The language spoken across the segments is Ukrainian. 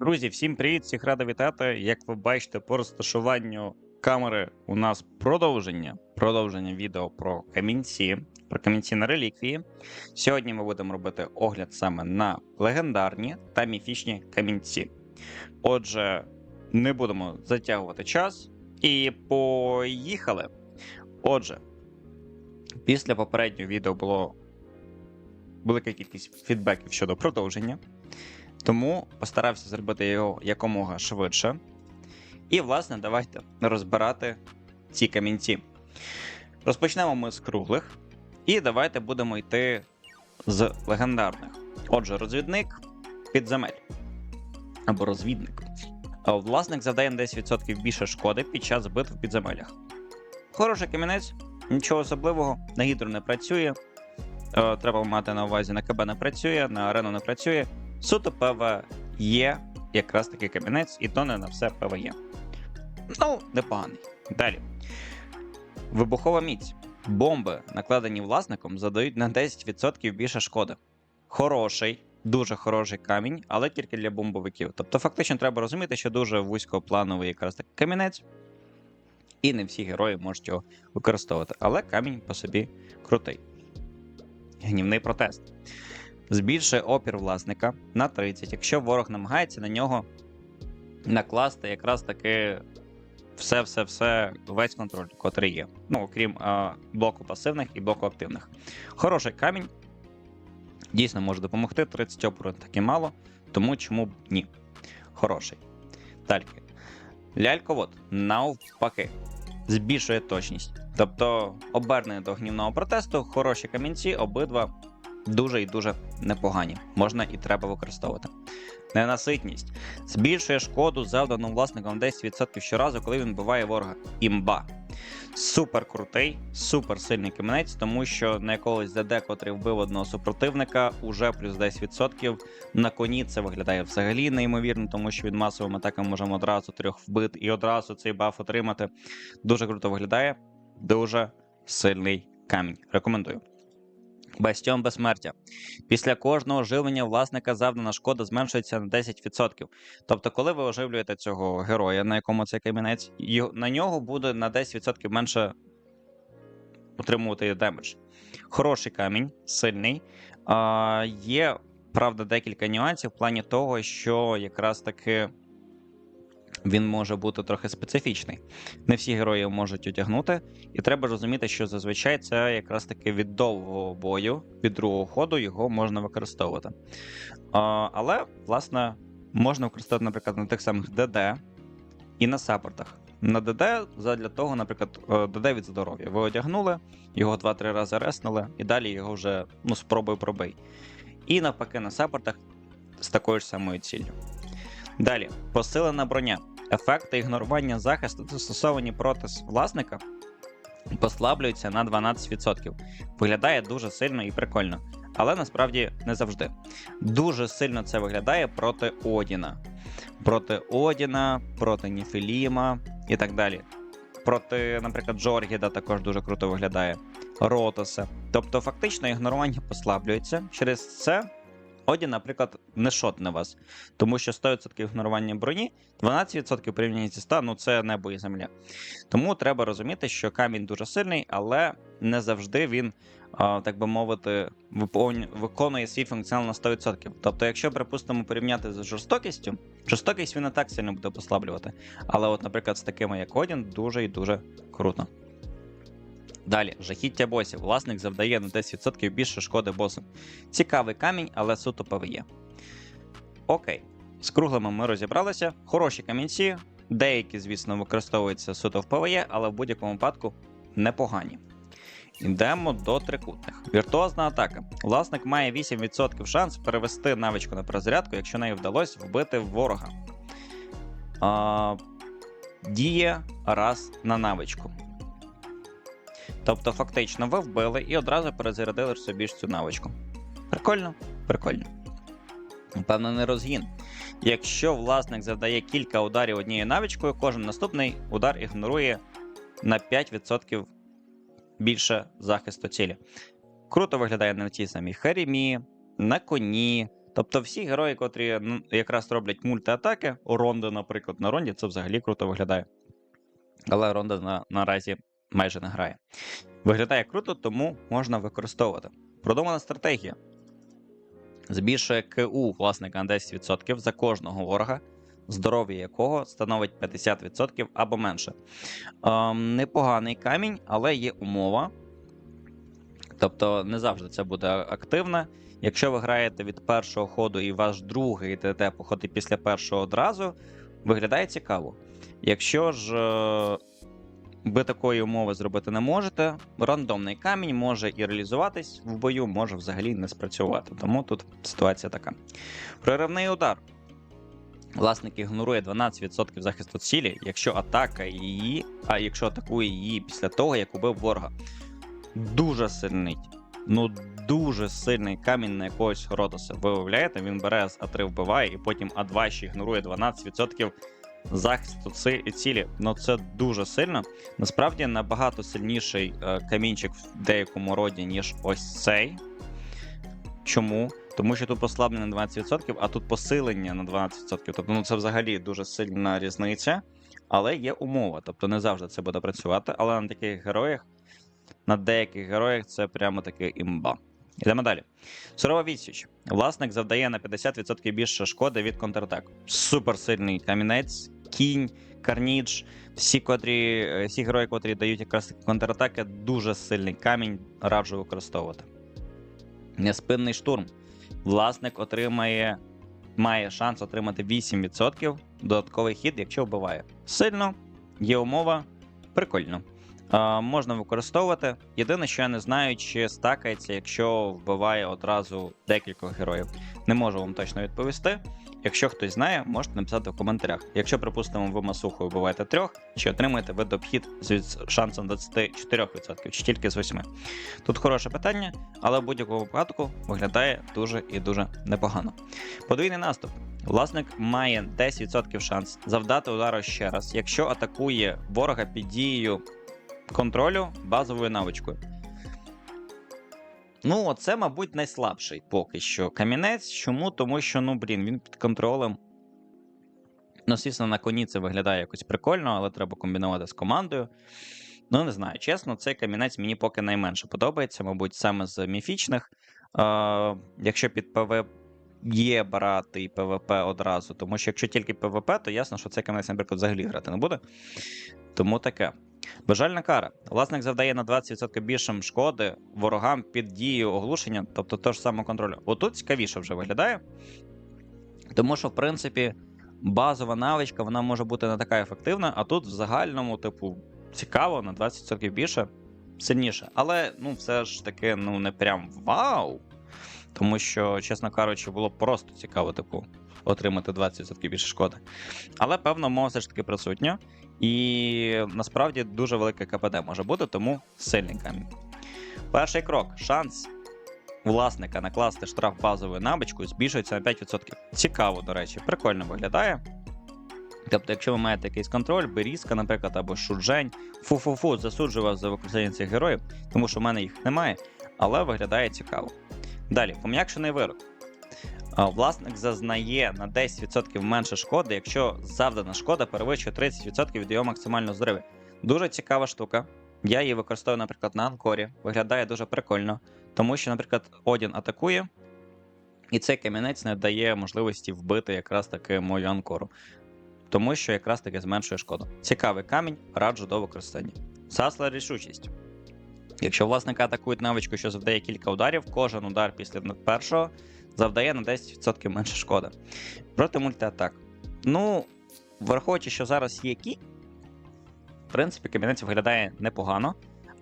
Друзі, всім привіт! Всіх радий вітати. Як ви бачите, по розташуванню камери у нас продовження. Продовження відео про камінці, про камінці на реліквії. Сьогодні ми будемо робити огляд саме на легендарні та міфічні камінці. Отже, не будемо затягувати час і поїхали. Отже, після попереднього відео було велика кількість фідбеків щодо продовження. Тому постарався зробити його якомога швидше. І, власне, давайте розбирати ці камінці. Розпочнемо ми з круглих. І давайте будемо йти з легендарних. Отже, розвідник підземель. Або розвідник. Власник завдає на 10% більше шкоди під час битв в підземеллях. Хороший камінець, нічого особливого, на гідру не працює. Е, Треба мати на увазі, на КБ не працює, на арену не працює. Суто ПВ є якраз такий камінець, і то не на все ПВ є. Ну, непоганий. Далі. Вибухова міць. Бомби, накладені власником, задають на 10% більше шкоди. Хороший, дуже хороший камінь, але тільки для бомбовиків. Тобто, фактично, треба розуміти, що дуже вузькоплановий якраз такий камінець, і не всі герої можуть його використовувати. Але камінь по собі крутий. Гнівний протест збільшує опір власника на 30, якщо ворог намагається на нього накласти якраз таки все-все-все, весь контроль, котрий є. Ну, окрім е, блоку пасивних і блоку активних. Хороший камінь дійсно може допомогти. 30 опору таки мало, тому чому б ні. Хороший. Далі. Ляльковод навпаки. Збільшує точність. Тобто обернений до гнівного протесту, хороші камінці, обидва дуже і дуже непогані. Можна і треба використовувати. Ненаситність збільшує шкоду завдану власником 10% щоразу, коли він буває ворога. Імба. Супер крутий, супер сильний камінець, тому що на якогось ЗД, котрий вбив одного супротивника, уже плюс 10%. На коні це виглядає взагалі неймовірно, тому що від масовими атаками можемо одразу трьох вбити і одразу цей баф отримати. Дуже круто виглядає. Дуже сильний камінь. Рекомендую. Бастіон безсмертя. Після кожного оживлення власника завдана шкода зменшується на 10%. Тобто, коли ви оживлюєте цього героя, на якому це камінець, на нього буде на 10% менше отримувати демедж. Хороший камінь, сильний. А, є, правда, декілька нюансів в плані того, що якраз таки він може бути трохи специфічний. Не всі герої можуть одягнути, і треба розуміти, що зазвичай це якраз таки від довгого бою, від другого ходу його можна використовувати. А, але, власне, можна використовувати, наприклад, на тих самих ДД і на саппортах. На ДД задля того, наприклад, е, ДД від здоров'я. Ви одягнули, його 2-3 рази реснули, і далі його вже ну, спробуй пробий. І навпаки, на саппортах з такою ж самою ціллю. Далі, посилена броня. Ефекти ігнорування захисту, застосовані проти власника, послаблюються на 12%. Виглядає дуже сильно і прикольно, але насправді не завжди. Дуже сильно це виглядає проти Одіна. Проти Одіна, проти Ніфіліма і так далі. Проти, наприклад, Джоргіда також дуже круто виглядає. Ротоса. Тобто, фактично, ігнорування послаблюється. Через це Одін, наприклад, не шотне вас, тому що 100% ігнорування броні, 12% порівняно зі 100, ну це небо і земля. Тому треба розуміти, що камінь дуже сильний, але не завжди він, так би мовити, виконує свій функціонал на 100%. Тобто, якщо, припустимо, порівняти з жорстокістю, жорстокість він не так сильно буде послаблювати. Але, от, наприклад, з такими, як Одін, дуже і дуже круто. Далі, жахіття босів. Власник завдає на 10% більше шкоди босам. Цікавий камінь, але суто ПВЄ. Окей. З круглими ми розібралися. Хороші камінці. Деякі, звісно, використовуються суто в ПВЄ, але в будь-якому випадку непогані. Йдемо до трикутних. Віртуозна атака. Власник має 8% шанс перевести навичку на перезарядку, якщо нею вдалося вбити ворога. А, діє раз на навичку. Тобто, фактично, ви вбили і одразу перезарядили собі ж цю навичку. Прикольно? Прикольно. Впевнений розгін. Якщо власник завдає кілька ударів однією навичкою, кожен наступний удар ігнорує на 5% більше захисту цілі. Круто виглядає на тій самій Харімі, на коні. Тобто всі герої, котрі ну, якраз роблять мультиатаки, Ронда, наприклад, на Ронді, це взагалі круто виглядає. Але Ронда на, наразі майже не грає. Виглядає круто, тому можна використовувати. Продумана стратегія. Збільшує КУ власника на 10% за кожного ворога, здоров'я якого становить 50% або менше. Ем, непоганий камінь, але є умова. Тобто не завжди це буде активне. Якщо ви граєте від першого ходу і ваш другий ТТ походить після першого одразу, виглядає цікаво. Якщо ж е, ви такої умови зробити не можете, рандомний камінь може і реалізуватись в бою, може взагалі не спрацювати. Тому тут ситуація така. Проривний удар. Власник ігнорує 12% захисту цілі, якщо атака її, а якщо атакує її після того, як убив ворога. Дуже сильний. Ну, дуже сильний камінь на якогось Родоса. Ви уявляєте, він бере з А3 вбиває, і потім А2 ще ігнорує 12% захисту цілі. Ну це дуже сильно. Насправді набагато сильніший е, камінчик в деякому роді, ніж ось цей. Чому? Тому що тут послаблення на 20%, а тут посилення на 12%. Тобто ну, це взагалі дуже сильна різниця. Але є умова. Тобто не завжди це буде працювати. Але на таких героях, на деяких героях це прямо таки імба. Йдемо далі. Сурова відсіч. Власник завдає на 50% більше шкоди від контратак. Суперсильний камінець, кінь, карнідж. Всі, котрі, е, всі герої, котрі дають якраз контратаки, дуже сильний камінь, раджу використовувати. Неспинний штурм. Власник отримає, має шанс отримати 8% додатковий хід, якщо вбиває. Сильно, є умова, прикольно. А, можна використовувати. Єдине, що я не знаю, чи стакається, якщо вбиває одразу декількох героїв. Не можу вам точно відповісти. Якщо хтось знає, можете написати в коментарях. Якщо, припустимо, ви масухою вбиваєте трьох, чи отримаєте ви допхід з шансом 24%, чи тільки з 8%. Тут хороше питання, але в будь-якому випадку виглядає дуже і дуже непогано. Подвійний наступ. Власник має 10% шанс завдати удару ще раз, якщо атакує ворога під дією контролю базовою навичкою. Ну, оце, мабуть, найслабший поки що камінець. Чому? Тому що, ну, блін, він під контролем. Ну, звісно, на коні це виглядає якось прикольно, але треба комбінувати з командою. Ну, не знаю, чесно, цей камінець мені поки найменше подобається, мабуть, саме з міфічних. Е, якщо під ПВ є брати і ПВП одразу, тому що якщо тільки ПВП, то ясно, що цей камінець, наприклад, взагалі грати не буде. Тому таке. Бажальна кара. Власник завдає на 20% більше шкоди ворогам під дією оглушення, тобто того ж самого контролю. Отут цікавіше вже виглядає. Тому що, в принципі, базова навичка вона може бути не така ефективна, а тут в загальному, типу, цікаво, на 20% більше, сильніше. Але ну, все ж таки, ну, не прям вау. Тому що, чесно кажучи, було просто цікаво, типу, отримати 20% більше шкоди. Але певно, мова все ж таки присутня. І насправді дуже велике КПД може бути, тому сильний камінь. Перший крок: шанс власника накласти штраф базовою набичкою збільшується на 5%. Цікаво, до речі, прикольно виглядає. Тобто, якщо ви маєте якийсь контроль, берізка, наприклад, або шуджень, фу-фу-фу, засуджую вас за використання цих героїв, тому що в мене їх немає, але виглядає цікаво. Далі, пом'якшений вирок. Власник зазнає на 10% менше шкоди, якщо завдана шкода перевищує 30% від його максимального здоров'я. Дуже цікава штука. Я її використовую, наприклад, на анкорі. Виглядає дуже прикольно, тому що, наприклад, Одін атакує, і цей камінець не дає можливості вбити якраз таки мою анкору. Тому що якраз таки зменшує шкоду. Цікавий камінь, раджу до використання. Сасла рішучість. Якщо власника атакують навичку, що завдає кілька ударів, кожен удар після першого завдає на 10% менше шкоди. Проти мультиатак. Ну, враховуючи, що зараз є кі, в принципі, камінець виглядає непогано,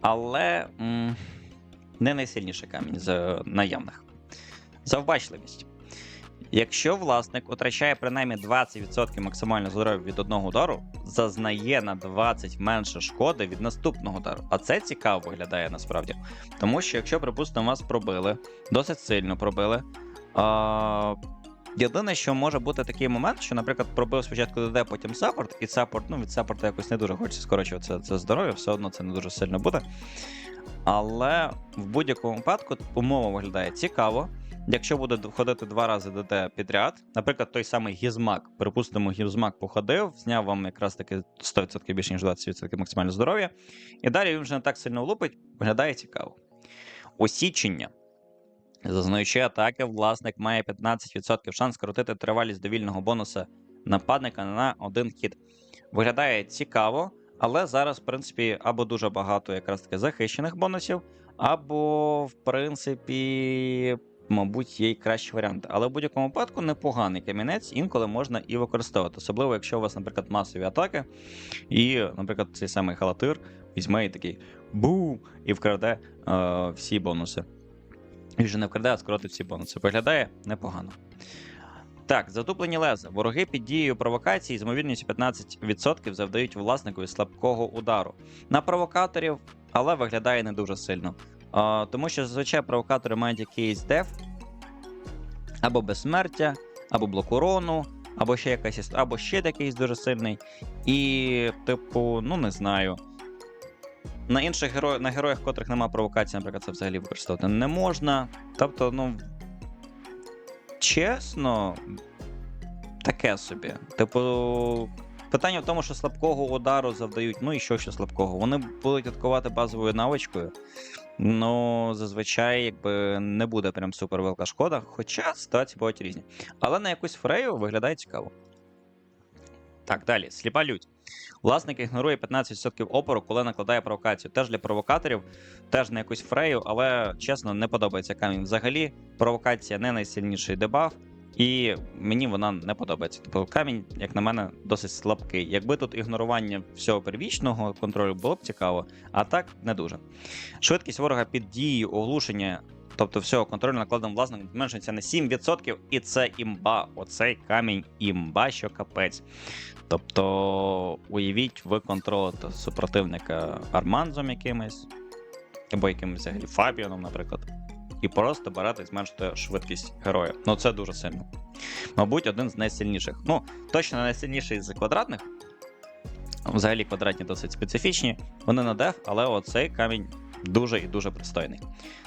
але м, не найсильніший камінь з наявних. Завбачливість. Якщо власник втрачає принаймні 20% максимального здоров'я від одного удару, зазнає на 20 менше шкоди від наступного удару. А це цікаво виглядає насправді. Тому що, якщо, припустимо, вас пробили, досить сильно пробили. А, єдине, що може бути такий момент, що, наприклад, пробив спочатку ДД, потім саппорт, і саппорт, ну від саппорта якось не дуже хочеться скорочувати це, це здоров'я, все одно це не дуже сильно буде. Але в будь-якому випадку умова виглядає цікаво. Якщо буде ходити два рази ДД підряд, наприклад, той самий гізмак, припустимо, гізмак походив, зняв вам якраз таки 100% більше, ніж 20% максимальне здоров'я, і далі він вже не так сильно лупить, виглядає цікаво. Осічення. Зазнаючи атаки, власник має 15% шанс скоротити тривалість довільного бонуса нападника на один хід. Виглядає цікаво, але зараз, в принципі, або дуже багато якраз таки захищених бонусів, або, в принципі, мабуть, є й кращі варіанти. Але в будь-якому випадку непоганий камінець інколи можна і використовувати. Особливо, якщо у вас, наприклад, масові атаки, і, наприклад, цей самий халатир візьме і такий бум! і вкраде е, всі бонуси. Він же не вкраде, а скоротить всі бонуси. Виглядає непогано. Так, затуплені леза. Вороги під дією провокації з ймовірністю 15% завдають власникові слабкого удару. На провокаторів, але виглядає не дуже сильно. А, тому що зазвичай провокатори мають якийсь деф, або безсмертя, або блокурону, або ще якась або ще якийсь дуже сильний. І, типу, ну не знаю. На інших героїв, на героях, котрих немає провокації, наприклад, це взагалі використовувати не можна. Тобто, ну. Чесно, таке собі. Типу, питання в тому, що слабкого удару завдають, ну і що ще слабкого. Вони будуть атакувати базовою навичкою. Ну, зазвичай, якби не буде прям супер велика шкода, хоча ситуації бувають різні. Але на якусь фрею виглядає цікаво. Так, далі. Сліпа лють. Власник ігнорує 15% опору, коли накладає провокацію. Теж для провокаторів, теж на якусь фрею, але чесно, не подобається камінь. Взагалі, провокація не найсильніший дебаф, і мені вона не подобається. Тобто камінь, як на мене, досить слабкий. Якби тут ігнорування всього первічного контролю було б цікаво, а так не дуже. Швидкість ворога під дією оглушення, тобто всього контролю накладом власником зменшується на 7%, і це імба. Оцей камінь імба, що капець. Тобто, уявіть, ви контролите супротивника Арманзом якимось, або якимось взагалі Фабіоном, наприклад, і просто берете і зменшите швидкість героя. Ну це дуже сильно. Мабуть, один з найсильніших. Ну, точно найсильніший з квадратних. Взагалі квадратні досить специфічні. Вони на деф, але оцей камінь дуже і дуже пристойний.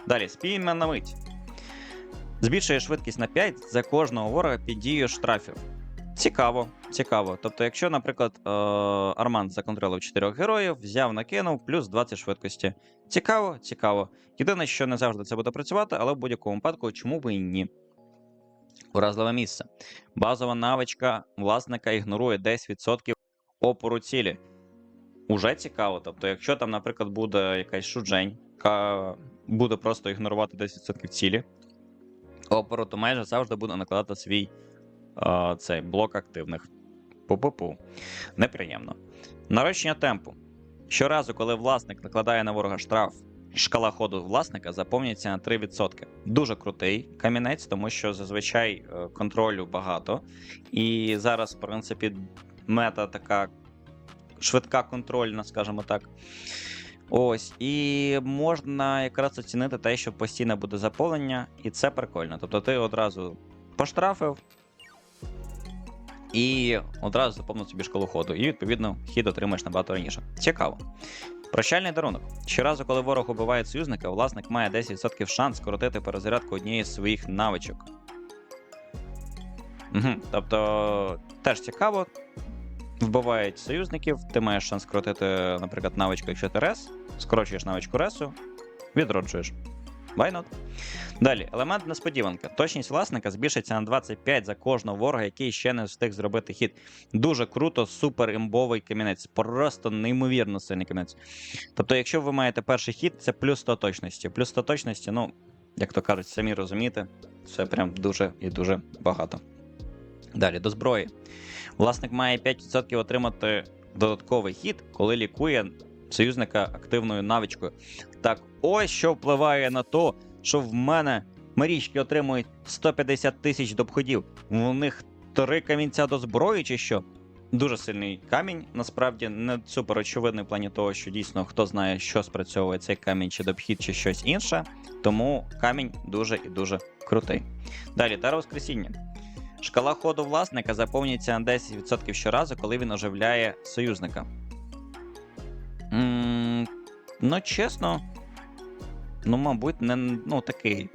Далі, спіймен на мить. Збільшує швидкість на 5 за кожного ворога під дією штрафів. Цікаво, цікаво. Тобто, якщо, наприклад, е- Арман законтролив 4 героїв, взяв, накинув, плюс 20 швидкості. Цікаво, цікаво. Єдине, що не завжди це буде працювати, але в будь-якому випадку, чому би і ні. Уразливе місце. Базова навичка власника ігнорує 10% опору цілі. Уже цікаво. Тобто, якщо там, наприклад, буде якась шуджень, яка буде просто ігнорувати 10% цілі, опору, то майже завжди буде накладати свій а, цей блок активних. Пу-пу-пу. Неприємно. Нарощення темпу. Щоразу, коли власник накладає на ворога штраф, шкала ходу власника заповнюється на 3%. Дуже крутий камінець, тому що зазвичай е, контролю багато. І зараз, в принципі, мета така швидка контрольна, скажімо так. Ось, і можна якраз оцінити те, що постійно буде заповнення, і це прикольно. Тобто ти одразу поштрафив і одразу заповнив собі шкалу ходу. І відповідно хід отримаєш набагато раніше. Цікаво. Прощальний дарунок. Щоразу, коли ворог убиває союзника, власник має 10% шанс скоротити перезарядку однієї з своїх навичок. Угу. Тобто, теж цікаво. Вбивають союзників, ти маєш шанс скоротити, наприклад, навичку, якщо ти рес, скорочуєш навичку ресу, відроджуєш. Why not? Далі, елемент несподіванка. Точність власника збільшиться на 25 за кожного ворога, який ще не встиг зробити хід. Дуже круто, супер імбовий камінець. Просто неймовірно сильний камінець. Тобто, якщо ви маєте перший хід, це плюс 100 точності. Плюс 100 точності, ну, як то кажуть, самі розумієте, це прям дуже і дуже багато. Далі, до зброї. Власник має 5% отримати додатковий хід, коли лікує союзника активною навичкою. Так, ось що впливає на то, що в мене мерічки отримують 150 тисяч до обходів. У них три камінця до зброї, чи що? Дуже сильний камінь, насправді не супер очевидний в плані того, що дійсно хто знає, що спрацьовує цей камінь, чи добхід, чи щось інше. Тому камінь дуже і дуже крутий. Далі, та Воскресіння. Шкала ходу власника заповнюється на 10% щоразу, коли він оживляє союзника. М, ну, чесно, ну, мабуть, не ну, такий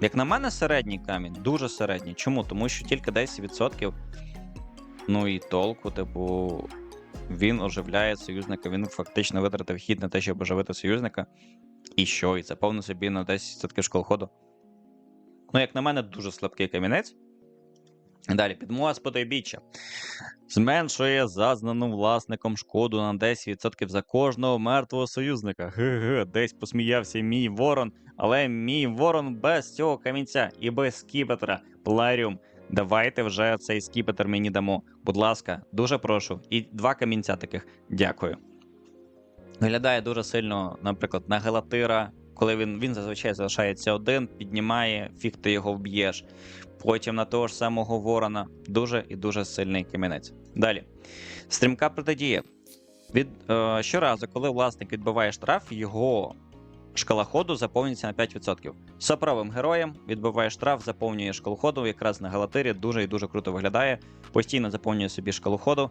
Як на мене, середній камінь, дуже середній. Чому? Тому що тільки 10%. Ну і толку, типу, він оживляє союзника, він фактично витратив хід на те, щоб оживити союзника. І що? І заповнив собі на 10% школоходу. Ну, як на мене, дуже слабкий камінець. Далі, підмога з потойбіччя. Зменшує зазнану власником шкоду на 10% за кожного мертвого союзника. Ге-ге, десь посміявся мій ворон, але мій ворон без цього камінця і без скіпетра. Пларіум. Давайте вже цей скіпетр мені дамо. Будь ласка, дуже прошу. І два камінця таких. Дякую. Виглядає дуже сильно, наприклад, на Галатира, коли він, він зазвичай залишається один, піднімає, фіг ти його вб'єш. Потім на того ж самого ворона. Дуже і дуже сильний камінець. Далі. Стрімка протидія. Від, е, щоразу, коли власник відбиває штраф, його шкала ходу заповнюється на 5%. Сопровим героєм відбиває штраф, заповнює шкалу ходу, якраз на Галатирі дуже і дуже круто виглядає. Постійно заповнює собі шкалу ходу.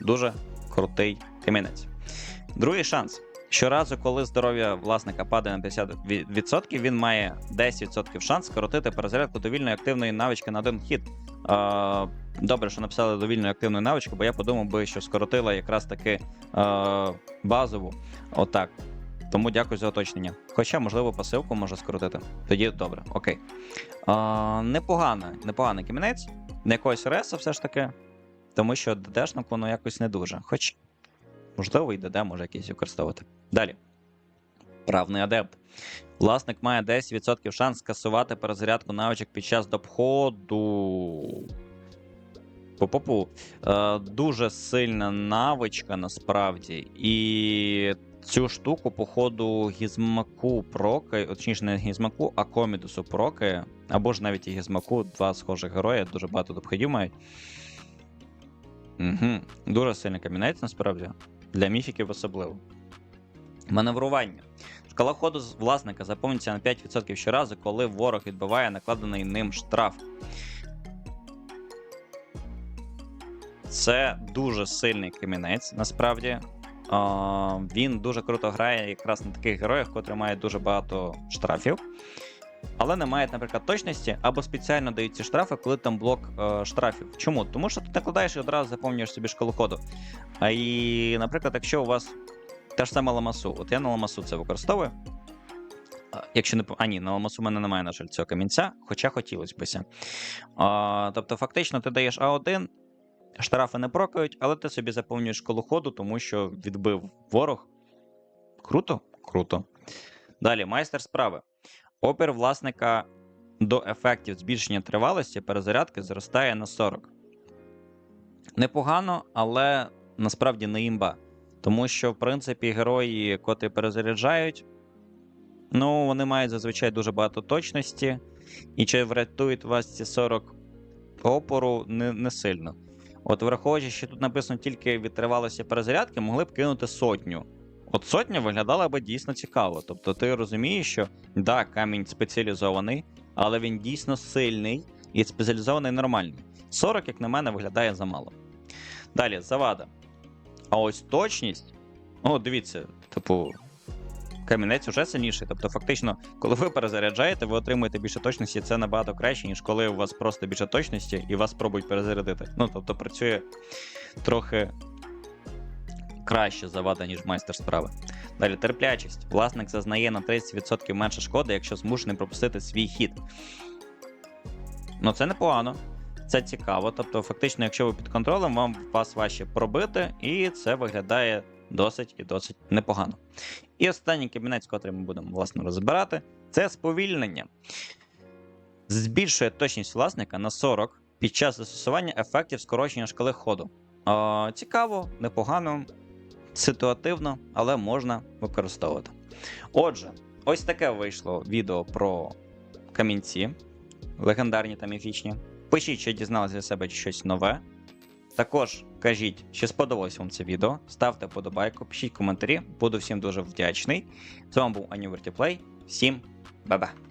Дуже крутий камінець. Другий шанс. Щоразу, коли здоров'я власника падає на 50%, він має 10% шанс скоротити перезарядку довільної активної навички на один хід. Добре, що написали довільну активну навичку, бо я подумав би, що скоротила якраз таки базову. Отак. Тому дякую за уточнення. Хоча, можливо, пасивку може скоротити. Тоді добре, окей. Е, непогано, непоганий кімінець. Не якогось реса все ж таки. Тому що ДДшник воно якось не дуже. Хоч, можливо, і ДД може якийсь використовувати. Далі. Правний адепт. Власник має 10% шанс скасувати перезарядку навичок під час доходу. По-попу. Е, дуже сильна навичка насправді. І цю штуку, по ходу гізмаку прокає, точніше, не гізмаку, а комідусу прокає. Або ж навіть і гізмаку, два схожих герої, дуже багато обходів мають. Угу. Дуже сильний камінець, насправді. Для міфіків особливо. Маневрування. Шкала ходу з власника заповнюється на 5% щоразу, коли ворог відбиває накладений ним штраф. Це дуже сильний камінець, насправді. Він дуже круто грає якраз на таких героях, котрі мають дуже багато штрафів. Але не мають, наприклад, точності або спеціально дають ці штрафи, коли там блок е, штрафів. Чому? Тому що ти накладаєш і одразу заповнюєш собі шкалу ходу. А і, наприклад, якщо у вас та ж сама ламасу, от я на ламасу це використовую. Якщо не а ні, на ламасу в мене немає, на жаль, цього камінця, хоча хотілося бися. А, тобто, фактично, ти даєш А1, штрафи не прокають, але ти собі заповнюєш шкалу ходу, тому що відбив ворог. Круто? Круто. Далі, майстер справи. Опір власника до ефектів збільшення тривалості перезарядки зростає на 40. Непогано, але насправді не імба. Тому що, в принципі, герої, котрі перезаряджають, ну, вони мають зазвичай дуже багато точності. І чи врятують вас ці 40 опору не, не сильно. От, враховуючи, що тут написано тільки від тривалості перезарядки, могли б кинути сотню. От сотня виглядала би дійсно цікаво. Тобто ти розумієш, що да, камінь спеціалізований, але він дійсно сильний і спеціалізований нормальний. 40, як на мене, виглядає замало. Далі, завада. А ось точність. О, дивіться, типу, камінець уже сильніший. Тобто, фактично, коли ви перезаряджаєте, ви отримуєте більше точності, це набагато краще, ніж коли у вас просто більше точності і вас спробують перезарядити. Ну, тобто, працює трохи краще завада, ніж майстер справи. Далі терплячість. Власник зазнає на 30% менше шкоди, якщо змушений пропустити свій хід. Ну, це непогано. Це цікаво. Тобто, фактично, якщо ви під контролем, вам вас важче пробити, і це виглядає досить і досить непогано. І останній кабінець, котрий ми будемо власне розбирати, це сповільнення. Збільшує точність власника на 40 під час застосування ефектів скорочення шкали ходу. Е, цікаво, непогано, ситуативно, але можна використовувати. Отже, ось таке вийшло відео про камінці, легендарні та міфічні. Пишіть, що дізналися для себе щось нове. Також кажіть, чи сподобалось вам це відео. Ставте подобайку, пишіть коментарі. Буду всім дуже вдячний. З вами був Ані Вертіплей. Всім ба-ба!